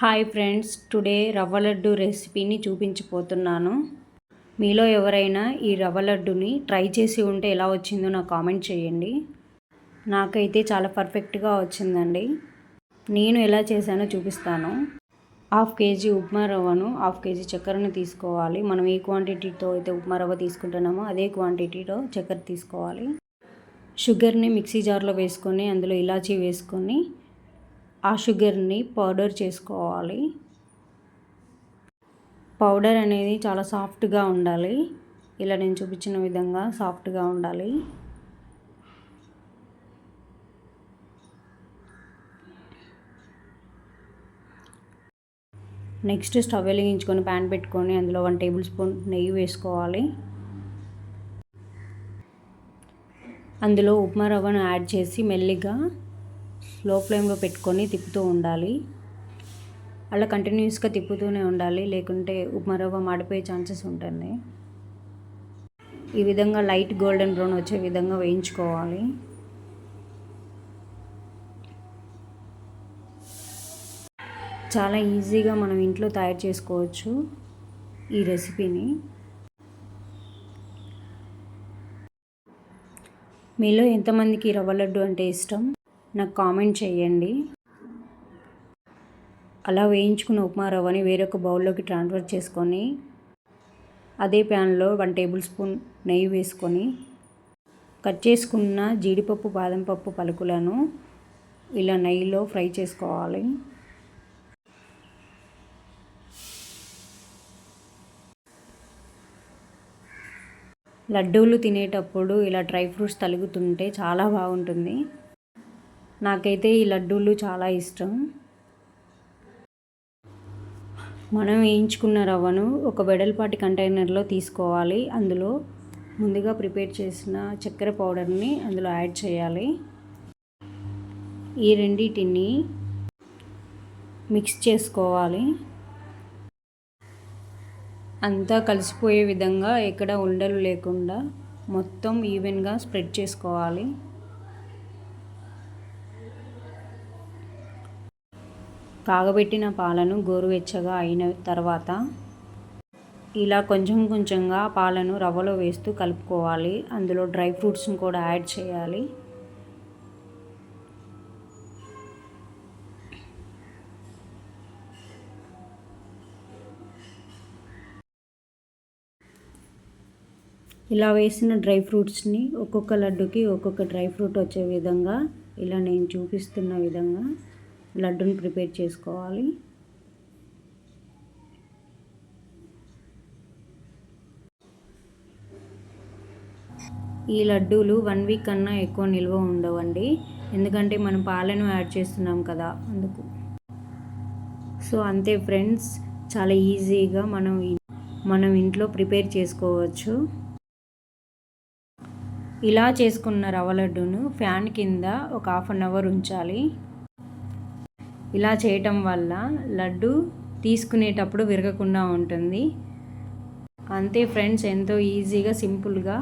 Hi friends today రవ్వ లడ్డు రెసిపీని చూపించిపోతున్నాను. మీలో ఎవరైనా ఈ రవ్వ లడ్డుని ట్రై చేసి ఉంటే ఎలా వచ్చిందో నాకు కామెంట్ చేయండి. నాకైతే చాలా పర్ఫెక్ట్గా వచ్చిందండి. నేను ఎలా చేశానో చూపిస్తాను. హాఫ్ కేజీ ఉప్మా రవ్వను హాఫ్ కేజీ చక్కెరను తీసుకోవాలి. మనం ఏ క్వాంటిటీతో అయితే ఉప్మా రవ్వ తీసుకుంటున్నామో అదే క్వాంటిటీలో చక్కెర తీసుకోవాలి. షుగర్ని మిక్సీ జార్లో వేసుకొని అందులో ఇలాచీ వేసుకొని ఆ షుగర్ని పౌడర్ చేసుకోవాలి. పౌడర్ అనేది చాలా సాఫ్ట్గా ఉండాలి. ఇలా నేను చూపించిన విధంగా సాఫ్ట్గా ఉండాలి. నెక్స్ట్ స్టవ్ వెలిగించుకొని ప్యాన్ పెట్టుకొని అందులో వన్ టేబుల్ స్పూన్ నెయ్యి వేసుకోవాలి. అందులో ఉప్మా రవ్వను యాడ్ చేసి మెల్లిగా స్లో ఫ్లేమ్లో పెట్టుకొని తిప్పుతూ ఉండాలి. అలా కంటిన్యూస్గా తిప్పుతూనే ఉండాలి. లేకుంటే ఉప్మా రవ్వ మాడిపోయే ఛాన్సెస్ ఉంటుంది. ఈ విధంగా లైట్ గోల్డెన్ బ్రౌన్ వచ్చే విధంగా వేయించుకోవాలి. చాలా ఈజీగా మనం ఇంట్లో తయారు చేసుకోవచ్చు ఈ రెసిపీని. మీలో ఎంతమందికి రవ్వ లడ్డు అంటే ఇష్టం? నాకు కామెంట్ చేయండి. అలా వేయించుకున్న ఉప్మా రవ్వని వేరొక బౌల్లోకి ట్రాన్స్ఫర్ చేసుకొని అదే ప్యాన్లో వన్ టేబుల్ స్పూన్ నెయ్యి వేసుకొని కట్ చేసుకున్న జీడిపప్పు బాదం పప్పు పలుకులను ఇలా నెయ్యిలో ఫ్రై చేసుకోవాలి. లడ్డూలు తినేటప్పుడు ఇలా డ్రై ఫ్రూట్స్ తలుగుతుంటే చాలా బాగుంటుంది. నాకైతే ఈ లడ్డూలు చాలా ఇష్టం. మనం వేయించుకున్న రవ్వను ఒక వెడల్పాటి కంటైనర్లో తీసుకోవాలి. అందులో ముందుగా ప్రిపేర్ చేసిన చక్కెర పౌడర్ని అందులో యాడ్ చేయాలి. ఈ రెండింటిని మిక్స్ చేసుకోవాలి. అంతా కలిసిపోయే విధంగా ఎక్కడ ఉండలు లేకుండా మొత్తం ఈవెన్గా స్ప్రెడ్ చేసుకోవాలి. కాగబెట్టిన పాలను గోరువెచ్చగా అయిన తర్వాత ఇలా కొంచెం కొంచెంగా పాలను రవ్వలో వేస్తూ కలుపుకోవాలి. అందులో డ్రై ఫ్రూట్స్ని కూడా యాడ్ చేయాలి. ఇలా వేసిన డ్రై ఫ్రూట్స్ని ఒక్కొక్క లడ్డుకి ఒక్కొక్క డ్రై ఫ్రూట్ వచ్చే విధంగా ఇలా నేను చూపిస్తున్న విధంగా లడ్డూని ప్రిపేర్ చేసుకోవాలి. ఈ లడ్డూలు వన్ వీక్ కన్నా ఎక్కువ నిల్వ ఉండవండి. ఎందుకంటే మనం పాలను యాడ్ చేస్తున్నాం కదా అందుకు. సో అంతే ఫ్రెండ్స్ చాలా ఈజీగా మనం మనం ఇంట్లో ప్రిపేర్ చేసుకోవచ్చు. ఇలా చేసుకున్న రవ్వ లడ్డూను ఫ్యాన్ కింద ఒక హాఫ్ అన్ అవర్ ఉంచాలి. ఇలా చేయటం వల్ల లడ్డు తీసుకునేటప్పుడు విరగకుండా ఉంటుంది. అంతే ఫ్రెండ్స్ ఎంతో ఈజీగా సింపుల్గా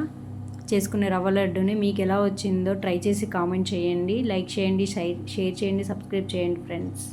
చేసుకునే రవ్వ లడ్డుని మీకు ఎలా వచ్చిందో ట్రై చేసి కామెంట్ చేయండి. లైక్ చేయండి షేర్ చేయండి సబ్స్క్రైబ్ చేయండి ఫ్రెండ్స్.